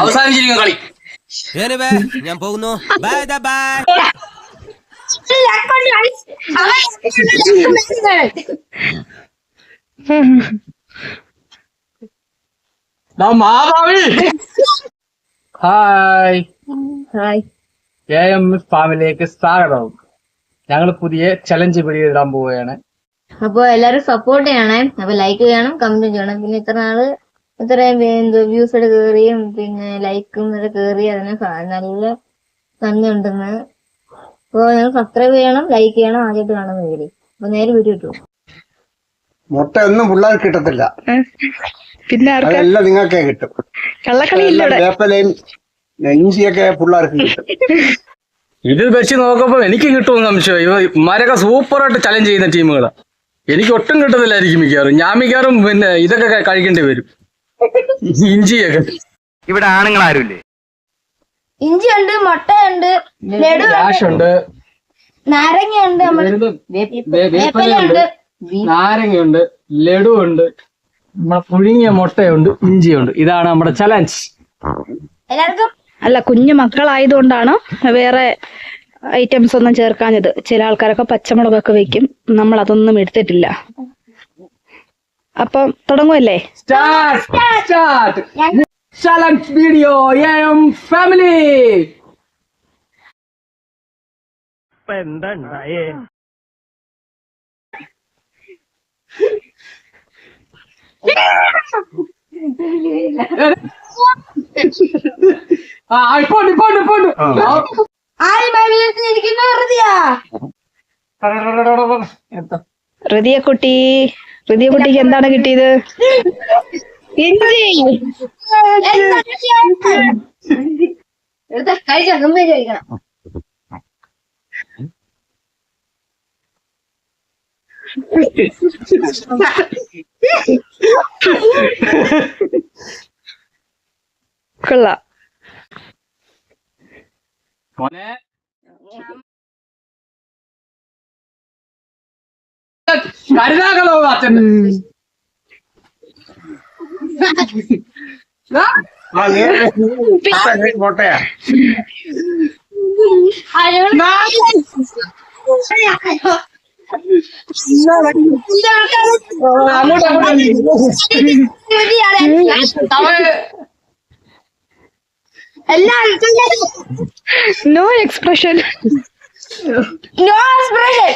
അവസാനിച്ചിരിക്കുന്ന കളി. എനിവേ ഞാൻ പോകുന്നു. Bye bye hi hi A M S ഫാമിലിയിലേക്ക് സ്വാഗതം. ഞങ്ങൾ പുതിയ ചലഞ്ച് വീഡിയോ ഇടാൻ പോവുകയാണ്. അപ്പൊ എല്ലാരും സപ്പോർട്ട് ചെയ്യണേ. അപ്പൊ ലൈക്ക് ചെയ്യണം കമന്റ് ചെയ്യണം. പിന്നെ ഇത്ര നാൾ ഇത്രയും വ്യൂസ് ഒക്കെ കേറിയും പിന്നെ ലൈക്കും ഒക്കെ കേറി അതിന് നല്ല നന്ദി ഉണ്ടെന്ന് അപ്പൊ നിങ്ങൾ സബ്സ്ക്രൈബ് ചെയ്യണം ലൈക്ക് ചെയ്യണം ആദ്യമായിട്ട് കാണാൻ വേണ്ടി അപ്പൊ നേരെ വീഡിയോ ഇട്ടു മുട്ട ഒന്നും പിള്ളേർ കിട്ടത്തില്ല. പിന്നെ അതെല്ലാം നിങ്ങൾക്കേ കിട്ടും. കള്ളക്കളി വേപ്പലയും ഇഞ്ചിയൊക്കെ പിള്ളേർക്ക് കിട്ടും. ഇത് വെച്ച് നോക്കുമ്പോ എനിക്ക് കിട്ടുമെന്ന് സംശയം. ഇവ ഇമാരൊക്കെ സൂപ്പറായിട്ട് ചലഞ്ച് ചെയ്യുന്ന ടീമുകളാണ് എനിക്ക് ഒട്ടും കിട്ടത്തില്ലായിരിക്കും മിക്കവാറും. ഞാൻ മിക്കവാറും പിന്നെ ഇതൊക്കെ കഴിക്കേണ്ടി വരും. ഇഞ്ചിയൊക്കെ. ഇവിടെ ആണുങ്ങൾ ആരുമില്ലേ ഇഞ്ചി ഉണ്ട് മുട്ടയുണ്ട് ലഡു ഉണ്ട് നാരങ്ങ ഉണ്ട് വേ- വേപ്പിലയുണ്ട് നാരങ്ങയുണ്ട് ലഡു ഉണ്ട് നമ്മളെ പുഴുങ്ങിയ മുട്ടയുണ്ട് ഇഞ്ചിയുണ്ട്. ഇതാണ് നമ്മുടെ ചലഞ്ച് എല്ലാവർക്കും? അല്ല കുഞ്ഞു മക്കളായതുകൊണ്ടാണ് വേറെ ഐറ്റംസ് ഒന്നും ചേർക്കാഞ്ഞത്. ചില ആൾക്കാരൊക്കെ പച്ചമുളകൊക്കെ വെക്കും. നമ്മൾ അതൊന്നും എടുത്തിട്ടില്ല. അപ്പം തുടങ്ങുമല്ലേ start start. Challenge video M family Hridaya കുട്ടി. ഹൃദയ കുട്ടിക്ക് എന്താണ് കിട്ടിയത്? ഇഞ്ചി. എടുത്ത കഴിച്ചോ മുമ്പേ ചോദിക്കണം കൊള്ളാം. കരുതാകളോ അച്ഛൻ. ആ, നോ മുട്ടയാ നോ എക്സ്പ്രഷൻ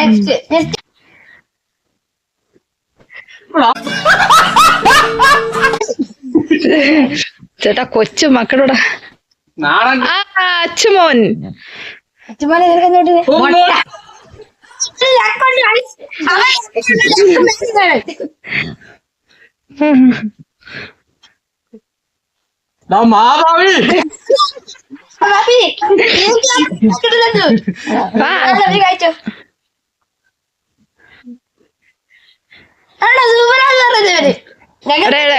നെക്സ്റ്റ് നെക്സ്റ്റ് ചേട്ടാ കൊച്ചു മക്കളോട്. അച്ഛമോൻ. അച്ഛമോനെ മാതാവി.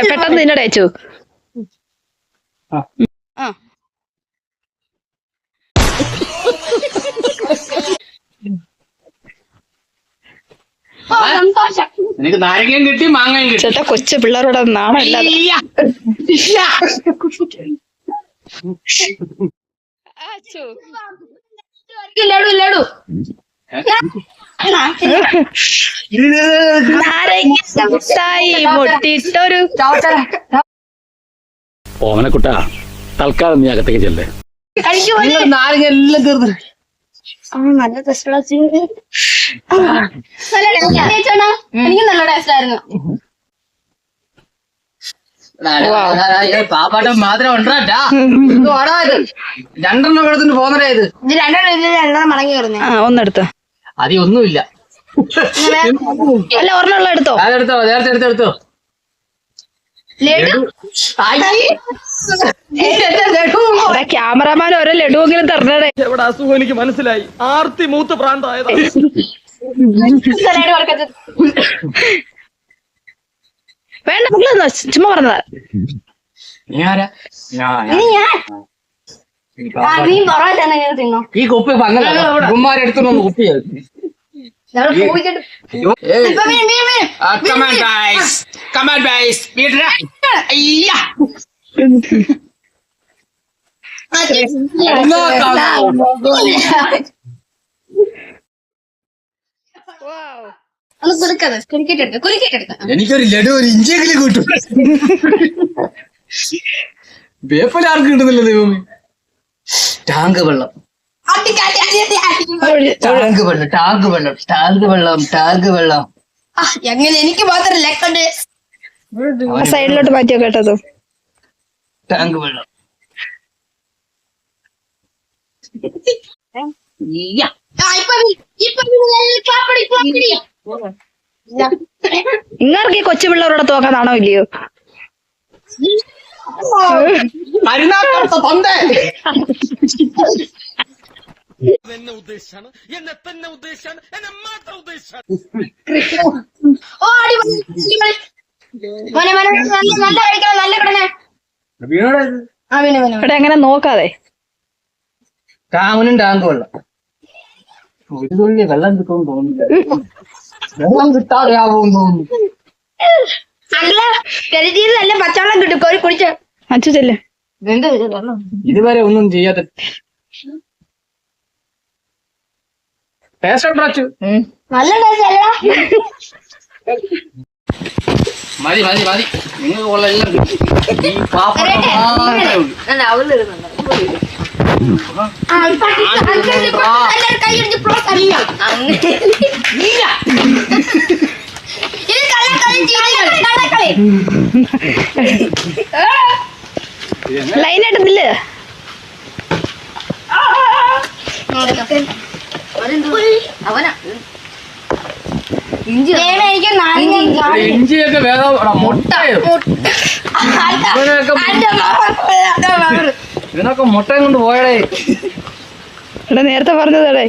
പെട്ടെന്ന് നിന്നോട് അയച്ചു ആ സന്തോഷം. എനിക്ക് നാരങ്ങയും കിട്ടി മാങ്ങയും കിട്ടി. ചേട്ടാ കൊച്ചു പിള്ളേരോട് ലഡു ലഡു നാരങ്ങ മുട്ടായി മുട്ടിട്ടൊരു ഓമനക്കുട്ട തൽക്കാലം നീ അകത്തേക്ക് ചെല്ലേ. നിങ്ങൾ നാരങ്ങ എല്ലാം തീർന്നു നല്ല ടേസ്റ്റ് എനിക്ക് നല്ല ടേസ്റ്റ് ആയിരുന്നു. പാപ്പാട്ടം മാത്രം ഉണ്ടാ? രണ്ടെണ്ണം എടുത്തിട്ട് പോന്നേ ഇത്. ഇത് രണ്ടെണ്ണം രണ്ടെണ്ണം മടങ്ങി ആ ഒന്നെടുത്തോ. അതി ഒന്നുമില്ല. അല്ല ഒരെണ്ണമുള്ള എടുത്തോ. അതെടുത്തോ നേരത്തെ എടുത്തെടുത്തോ ക്യാമറമാൻ ഓരോ ലഡുവെങ്കിലും തരണേ എവിടെ അസുഖം എനിക്ക് മനസ്സിലായി. ആർത്തി മൂത്ത് പ്രാന്തായതാണ് വേണ്ട മക്കളെ ചുമ്മാ പറഞ്ഞതാ. ഈ കുപ്പി പങ്ങല ഉമ്മാരെടുത്തു കുപ്പി നമ്മൾ എനിക്കൊരു ലഡു ഒരു ഇഞ്ചെങ്കിലും കിട്ടും. വേപ്പല ആർക്ക് കിട്ടുന്നില്ല ദൈവമേ. ടാങ്ക് വെള്ളം. ടാങ്ക് വെള്ളം ടാങ്ക് വെള്ളം ടാങ്ക് വെള്ളം ടാങ്ക് വെള്ളം. എങ്ങനെ? എനിക്ക് മാത്രം ലെക്കുണ്ട്. സൈഡിലോട്ട് മാറ്റിയോ കേട്ടതോ? ടാങ്ക് വെള്ളം. ഇയ്യ. നിങ്ങൾക്ക് ഈ കൊച്ചു പിള്ളേരുടെ തോക്കാൻ നാണോ ഇല്ലയോ? ഇവിടെ എങ്ങനെ നോക്കാതെ? കാമനും ടാങ്കും വെള്ളം തുള്ളി വെള്ളം കിട്ടുമെന്ന് തോന്നുന്നില്ല. വെള്ളം കിട്ടാതെ ആവുമെന്ന് തോന്നുന്നു. അല്ല കരുതിയത് നല്ല പച്ചവെള്ളം കിട്ടും. കോരി കുടിച്ച്. അച്ചു ചെല്ലേ ഇതുവരെ ഒന്നും ചെയ്യാത്ത ടേസ്റ്റ് ഉണ്ടോ അച്ചു നല്ല മതി മതി മതി. എല്ലാം കിട്ടി. ഈ പാപ്പ മാത്രമേ ഉള്ളൂ. ആ, നാരങ്ങ ഇവിടെ ഇഞ്ചിയൊക്കെ എടാ, മുട്ടയോ ഇവനൊക്കെ മുട്ടയും കൊണ്ട് പോയടേ. ഇവിടെ നേരത്തെ പറഞ്ഞതേ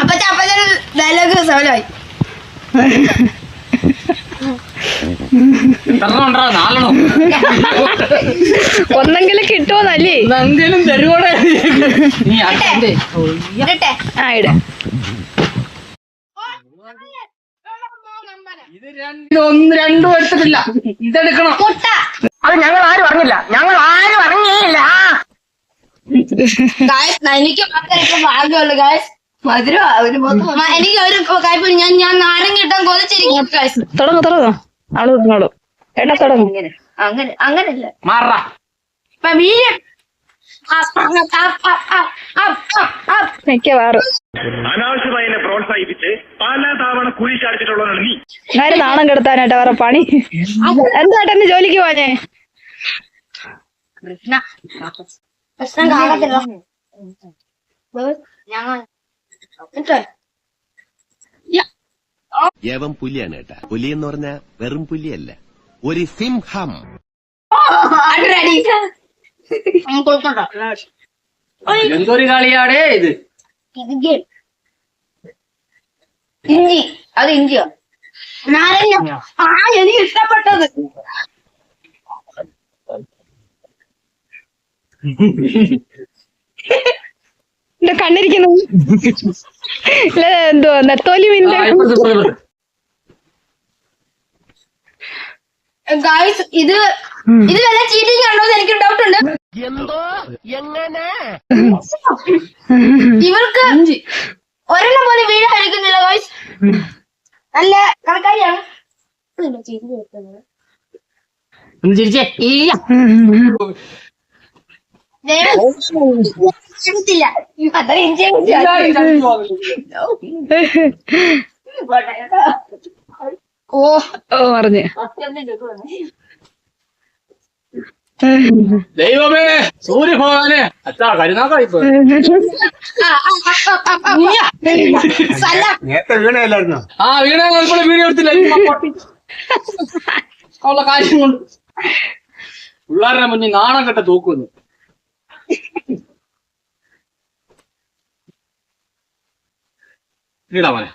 അപ്പച്ച അപ്പച്ച ഡയലോഗ് സഫലമായി ഒന്നെങ്കിലും കിട്ടുമോന്നല്ലേ എന്നെങ്കിലും തരുവോടെ. ആ ഇട. ഇത് രണ്ടും ഒന്ന് രണ്ടും എടുത്തിട്ടില്ല. ഇതെടുക്കണം. മുട്ട. അത് ഞങ്ങൾ ആരും അറിഞ്ഞില്ല. ഞങ്ങൾ ആരും അറിഞ്ഞില്ല എനിക്ക് മാത്രമേ ഇപ്പൊ ഭാഗ്യമുള്ളൂ ഗായ്സ് മധുരം എനിക്ക് ഒരു ഞാൻ ഞാൻ നാരങ്ങ ഇട്ടാൻ കൊതിച്ചിരിക്കും ഗായ്സ് തുടങ്ങു തുടങ്ങു. അവൾ തുടങ്ങോളൂ ഏട്ടാ തുടങ്ങും. അങ്ങനെ അങ്ങനെ അങ്ങനല്ല. മാറ ഇപ്പൊ വീര്യം up, up, up, up, up, up, up. മിക്കവാറും. അനാവശ്യമായി എന്നെ പ്രോത്സാഹിപ്പിച്ച് പല തവണ കുഴി ചാടിച്ചിട്ടുള്ളതാണ് നീ. നാണം കെടുത്താനായിട്ട് വേറെ പണി. എന്തായിട്ട് എന്നെ ജോലിക്ക് പോഞ്ഞേ കൃഷ്ണൻ കാണത്തില്ല. ഞങ്ങൾ? യവൻ പുലിയാണ് കേട്ടാ പുലി എന്ന് പറഞ്ഞ വെറും പുലിയല്ല. ഒരു സിംഹം. എന്തൊരു കളിയാടേ ഇത്. ഇഞ്ചി. ഇഞ്ചി. അത് ഇഞ്ചിയോ? നാരങ്ങ. ആ എനിക്ക് ഇഷ്ടപ്പെട്ടത്. കണ്ണിരിക്കുന്നു. ഇല്ല എന്തോ നെത്തോലി മീനിന്റെ. ഗായ്സ് ഇത് ഇത് വല്ല ചീറ്റിംഗ് ആണോ എന്ന് എനിക്ക് ഡൗട്ട് ഉണ്ട്. ഇവർക്ക് ഒരെണ്ണം പോലും വീട് കഴിക്കുന്നില്ല ഗായ്സ് നല്ല കണക്കാരിയാണ്. ചിരിച്ചേ ഇയ്യ. എടുത്തില്ല അത്ര ഇഞ്ചി എല്ലാരും ചതിച്ചു പോകുന്നു. ഓ. ഓ. പറഞ്ഞു. ദൈവമേ സൂര്യഭഗവാനെ. അച്ഛാ കരുനാക്കായിപ്പോ നേരത്തെ വീണയല്ലായിരുന്നോ ആ വീണ വീഡിയോ എടുത്തില്ല കാര്യം കൊണ്ട്. പിള്ളേരുടെ മുന്നിൽ നാണം കെട്ട തൂക്കുന്നു. ഇടാ മോനെ.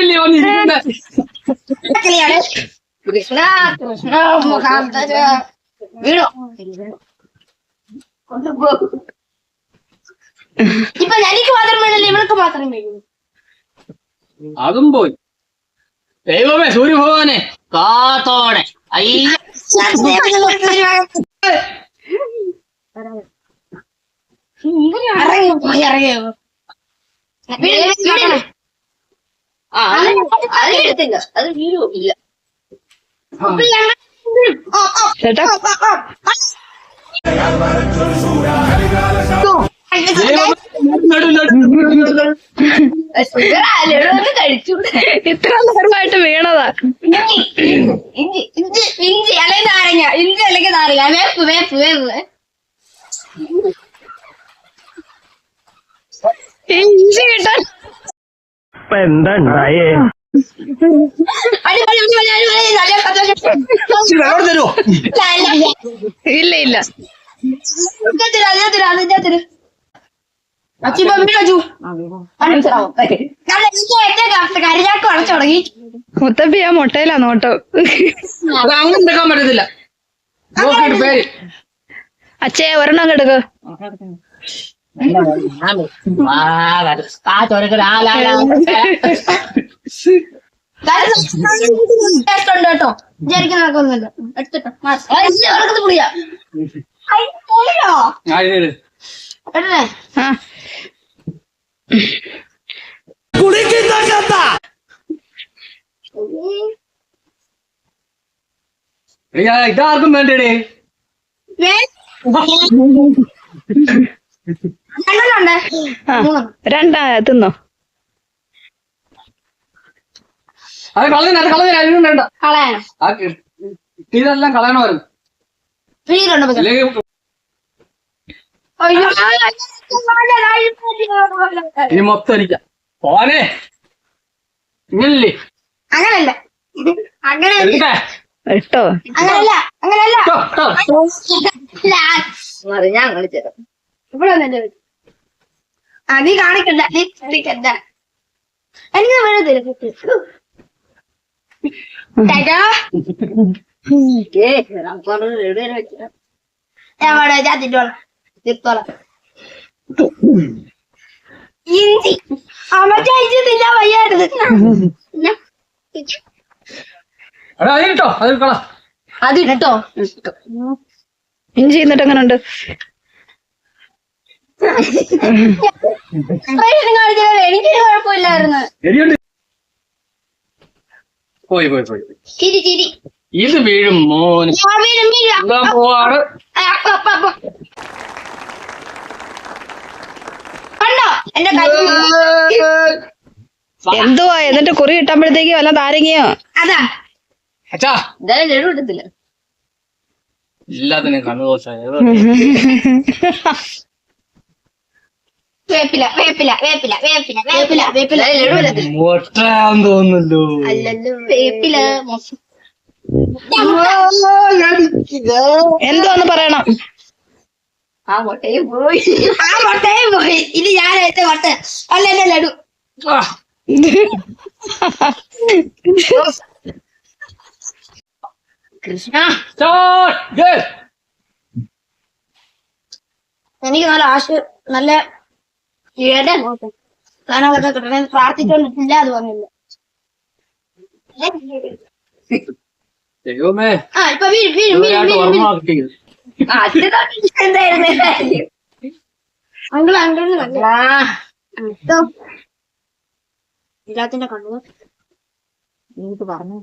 ഇല്ലേ വന്നിരിക്കുന്നെ? കളിയാണ് കൃഷ്ണ കൃഷ്ണ മുഖാന്തര വീണോ. കൊണ്ടുപോ. ഇപ്പൊ എനിക്ക് മാത്രം വീണില്ല ഇവൾക്ക് മാത്രം വീണു. അതും പോയി. ദൈവമേ സൂര്യഭഗവാനെ കാത്തോടെ. അയ്യ. അത് വീഴുമില്ല ചേട്ടാ. കഴിച്ചു? ഇത്ര നേരമായിട്ട് വീണതാ. ഇഞ്ചി ഇഞ്ചി ഇഞ്ചി അല്ലെങ്കിൽ നാരങ്ങ. നാരങ്ങ വേപ്പ് വേപ്പ് വേപ്പ് എന്താ ഉണ്ടായേ? ഇല്ല ഇല്ല. മുത്തപ്പി ആ മുട്ടയിലാ നോട്ടോ. അത് അങ്ങനെ എടുക്കാൻ പറ്റത്തില്ല. അച്ഛേ ഒരെണ്ണം ഉണ്ട് കേട്ടോ വിചാരിക്കുന്ന നടക്കൊന്നുമില്ല എടുത്തിട്ടോ ഉറക്കത്ത് പുളിയാ ഐ, പുളിയോ ആ, ഇത് ഇത്. എടുത്തേ ആ എടി, ആ, ഇതാർക്കും വേണ്ടേ രണ്ടാ തിന്നോ. അത് കളഞ്ഞ കളഞ്ഞു അതിനും വേണ്ട. ആ കളയണമായിരുന്നു ഇനി മൊത്തം അടിക്കാം. പോനെ ഇങ്ങനല്ലേ? അങ്ങനല്ല. അങ്ങനെ ഇട്ടോ അങ്ങനല്ല അങ്ങനല്ല. ഞാൻ കളിച്ചത് ഇവിടെ വന്ന് എന്റെ വീട്ടിൽ. ആ നീ കാണിക്കണ്ട നീ കാണിക്കണ്ട എനിക്ക് ഇഞ്ചി. അമ്മ തിന്നാൻ വയ്യായിരുന്നു. ഇഞ്ചി എന്നിട്ട് ഉണ്ട് എനിക്ക് കുഴപ്പമില്ലായിരുന്നു. പോയി പോയി പോയി. ചിരി ചിരി. ഇത് വീഴും മോന്. കണ്ടോ? എന്റെ എന്തുവാ? എന്നിട്ട് കുറി കിട്ടുമ്പോഴത്തേക്ക് വല്ല താരങ്ങിയോ അതാ. എന്തായാലും ലഡു കിട്ടത്തില്ല എല്ലാത്തിനും കണ്ണുദോഷായ വേപ്പില വേപ്പില വേപ്പില വേപ്പില വേപ്പില വേപ്പില. ലഡു കിട്ടത്തില്ല മുട്ടാന്ന് തോന്നുന്നല്ലോ അല്ലല്ലോ. വേപ്പില മോശം. എന്തോന്ന് പറയണം. ആ മുട്ടയും പോയി. ആ മുട്ടയും പോയി. ഇനി ഞാൻ എന്റെ മുട്ട അല്ല എന്റെ ലഡു. കൃഷ്ണ. എനിക്ക് നല്ല ആശ നല്ല ഇഴയുടെ സാധനങ്ങളൊക്കെ കിട്ടണേ. പ്രാർത്ഥിച്ചോണ്ടിട്ടില്ല അത് പറഞ്ഞില്ല. ദൈവമേ. ആ ഇപ്പൊ വീഴും വീഴും വീഴും വീഴും എന്തായിരുന്നു? അങ്കിൾ അങ്കിളിന് ഇതോ. കണ്ണു എനിക്ക് പറഞ്ഞു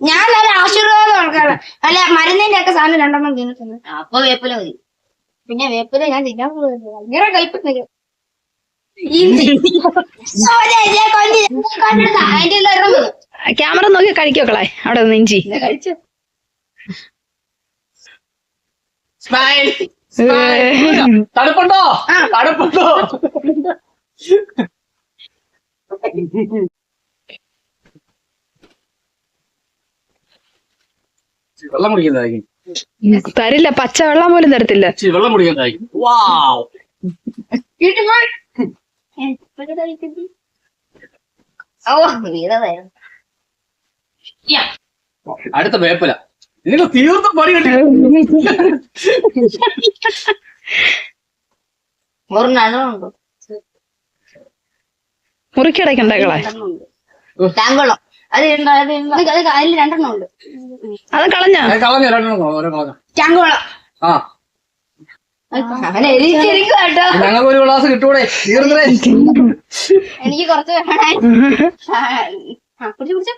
ഞാൻ നല്ല ആശീർവാദം ആൾക്കാരാണ് അല്ല മരുന്നിന്റെ ഒക്കെ സാധനം രണ്ടെണ്ണം തിന്നിട്ടുണ്ട് അപ്പൊ വേപ്പില മതി. പിന്നെ വേപ്പില ഞാൻ തിന്നാൻ പോകുന്നത്. ഭയങ്കര എല്ലാം ക്യാമറ നോക്കി കഴിക്കോക്കളെ അവിടെ നെഞ്ചി തടുപ്പുണ്ടോ തടുപ്പുണ്ടോ സ്മൈൽ തണുപ്പുണ്ടോ? തണുപ്പുണ്ടോ? വെള്ളം കുടിക്കുന്നതായിരിക്കും. തരില്ല പച്ച വെള്ളം പോലും തരത്തില്ല. വെള്ളം കുടിക്കുന്നതായിരിക്കും. വാവ് അടുത്ത വേപ്പില നിങ്ങൾ തീർത്ത പണി മുറിക്കടയ്ക്കണ്ടേക്കളെ താങ്കളോ? അത് അത് അതിൽ രണ്ടെണ്ണം ഉണ്ട്. അത് കളഞ്ഞ? കളഞ്ഞു രണ്ടെണ്ണം ഓരോ കളഞ്ഞു ചാങ്കോളം ആ. ഞങ്ങൾക്ക് ഒരു ഗ്ലാസ് കിട്ടൂടെ? തീർന്നേ എനിക്ക് കുറച്ച് കുടിച്ച് കുടിച്ച്.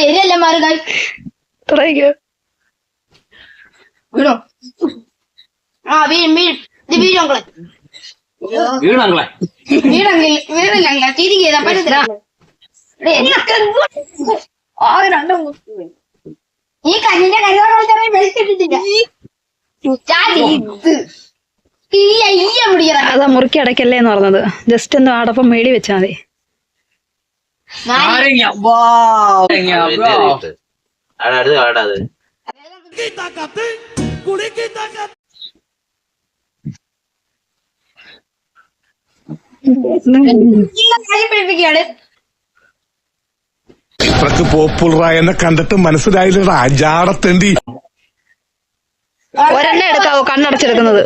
എരിയല്ലേ മാറുക തുടങ്ങിക്കോ. വീണോ? ആ വീഴും വീഴും ഇത് വീഴും മക്കളെ വീണങ്ങളെ വീണെങ്കിൽ വീണില്ല തിരികെ പറ്റത്തില്ല ഈ കല്ലിന്റെ അയ്യ അതാ മുറിക്കടയ്ക്കല്ലേ എന്ന് പറഞ്ഞത്. ജസ്റ്റ് ഒന്ന് ആടപ്പം മേടി വെച്ചാ മതി. നാരങ്ങ. ഇത്രക്ക് പോപ്പുലറായെന്നെ കണ്ടിട്ട് മനസ്സിലായില്ലടാ ജാടത്തേണ്ടി ഒരെണ്ണ എടുക്കാവോ? കണ്ണടച്ചെടുക്കുന്നത്.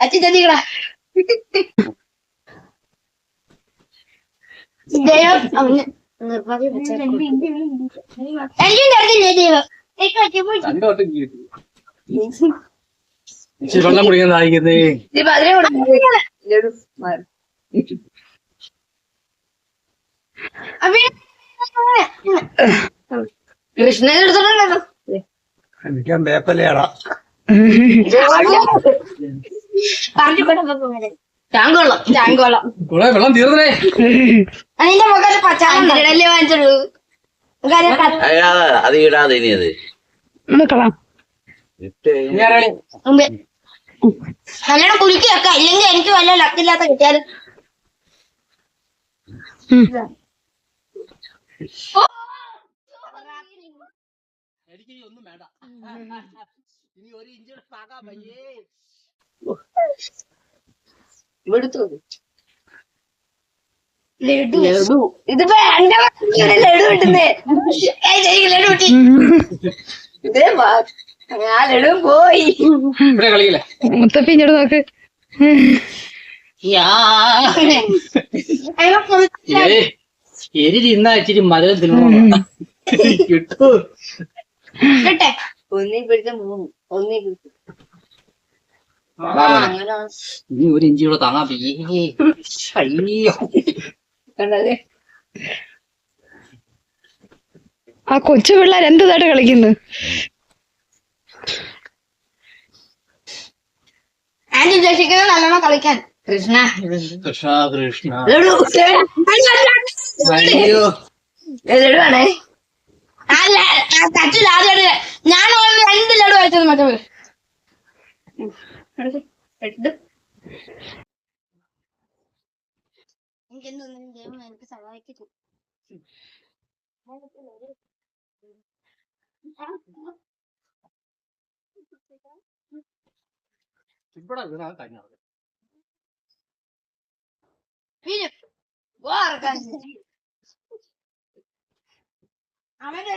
അച്ഛൻ ചെന്നിക്കടാ. ദൈവം വെള്ളം കുടിക്കാൻ സഹായിക്കുന്നേ ഇപ്പൊ അതിനെ കൊടുക്കും എനിക്ക് വേപ്പലയാടാ ചാങ്കോളം ചാങ്കോളം. ഇവിടെ വെള്ളം തീർന്നേ. അതിന്റെ മുഖത്ത് പച്ചാണ്ടല്ലേ വാങ്ങിച്ചുള്ളൂ അത് ഇടാതെ ഇനി അത്. ഒന്ന് നല്ലോണം കുലുക്കി വെക്കാം. ഇല്ലെങ്കിൽ എനിക്ക് വല്ല ലക്കില്ലാത്ത കിട്ടിയാലും ഉം. ഓ! ഇവിടുത്തെ ലഡു. ലഡു. ഇത് വേണ്ട മക്കളിവിടെ ലഡു കിട്ടുന്നേ. ഏയ് ശരിക്കും ലഡു കിട്ടി? ഇതേ വാ- ഞാൻ ലഡു പോയി. മുത്തപ്പി ഇങ്ങോട്ട് നോക്ക്. അയ്യോ, കൊ- എരി തിന്നാ ഇച്ചിരി മധുരം തിന്നോ കിട്ടൂ? ഒന്നീ പിടിച്ച മൂന്ന്. ഒന്നേ പിടിച്ച. അങ്ങനെ ഇനി ഒരു ഇഞ്ചി കൂടെ താങ്ങാൻ അയ്യോ കണ്ടത് ആ കൊച്ചു പിള്ളേർ എന്താണ് കളിക്കുന്നു? ആന്റി ഉദ്ദേശിക്കുന്നത് നല്ലോണം കളിക്കാൻ. കൃഷ്ണ. കൃഷ്ണ കൃഷ്ണ. ലഡുവാണേ അല്ല തച്ചില്ല ആദ്യമായിട്ട് ഞാൻ രണ്ട് ലഡു കഴിച്ചത് മറ്റേ. എടുത്ത് എനിക്കെന്തോന്നും ദൈവം എനിക്ക് സഹായിക്കും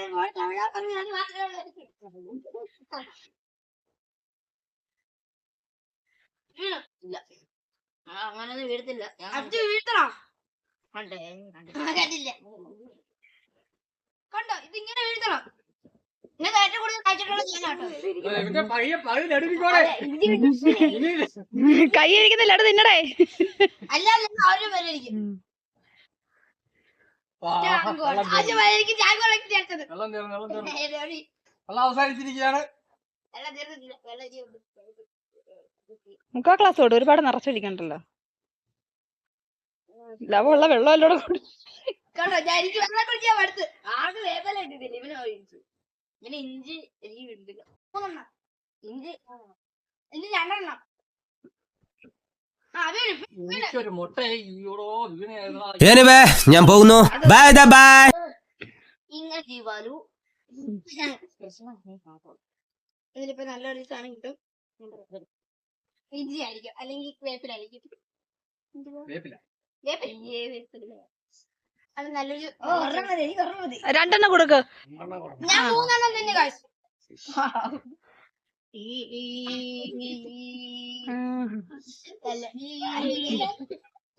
ഇവിടെ തമിഴാ പറഞ്ഞു മാത്രമേ ഉള്ളൂ. വീണു. ഇല്ല. അങ്ങനൊന്നും വീഴത്തില്ല. വീഴ്ത്തണോ? കണ്ടേ കണ്ടില്ല കണ്ടോ? ഇതിങ്ങനെ വീഴ്ത്തണം. ഏറ്റവും കൂടുതൽ ഞാനാട്ടോ. കൈ ഇരിക്കുന്ന ലഡു തിന്നടേ അല്ല അവർ വരായിരിക്കും അവസാനിച്ചിരിക്കുകയാണ്. വെള്ളം ഇരിയുണ്ട്. മുക്കാ ക്ലാസ് കൊടു ഒരുപാട് നിറച്ചൊഴിക്കണ്ടല്ലോ ലവമുള്ള വെള്ളം എല്ലോടെ കണ്ടോ? ഞാൻ എനിക്ക് വെള്ളം കുടിക്കാൻ മടുത്ത്. ആകെ വേപ്പല ഇട്ടിട്ടില്ല ഇവനെ ഒഴിച്ചു ഇവന് ഇഞ്ചി എനിക്ക് കിട്ടില്ല ഇഞ്ചി രണ്ടെണ്ണം. ഞാൻ പോകുന്നു. ബൈ ബൈ ഇങ്ങനെ ജീവാലു ഇതിലിപ്പോ നല്ലൊരു സാധനം കിട്ടും. ഇഞ്ചി ആയിരിക്കും. അല്ലെങ്കിൽ വേപ്പിലായിരിക്കും വേപ്പില. അത് നല്ലൊരു മതി എനിക്ക് മതി. രണ്ടെണ്ണം കൊടുക്ക്. ഞാൻ മൂന്നെണ്ണം തന്നെ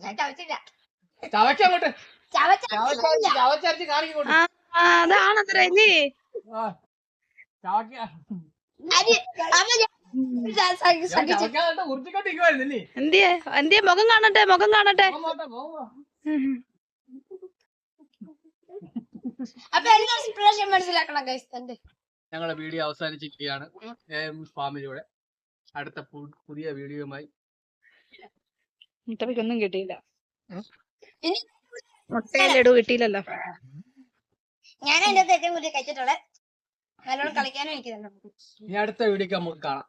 ഞാൻ ചവച്ചില്ല. ചവച്ചങ്ങോട്ട് ചവച്ചരച്ച് കാണിക്കോട്ട് അതാണ് അത്ര അരി അമ്മ എന്തിയെ? എന്തിയെ? മുഖം കാണട്ടെ മുഖം കാണട്ടെ. ഞങ്ങളുടെ വീഡിയോ അവസാനിച്ചിരിക്കുകയാണ്. ഫാമിലിയുടെ അടുത്ത പുതിയ വീഡിയോയുമായി. മുട്ടയ്ക്കൊന്നും കിട്ടിയില്ല. ലഡു കിട്ടിയില്ലല്ലോ. ഞാൻ എന്റെ ഏറ്റവും കൂടുതൽ കഴിച്ചിട്ടുള്ളത്. നല്ലോണം കളിക്കാനും എനിക്ക് തന്നെ ഇനി അടുത്ത വീഡിയോക്ക് നമുക്ക് കാണാം.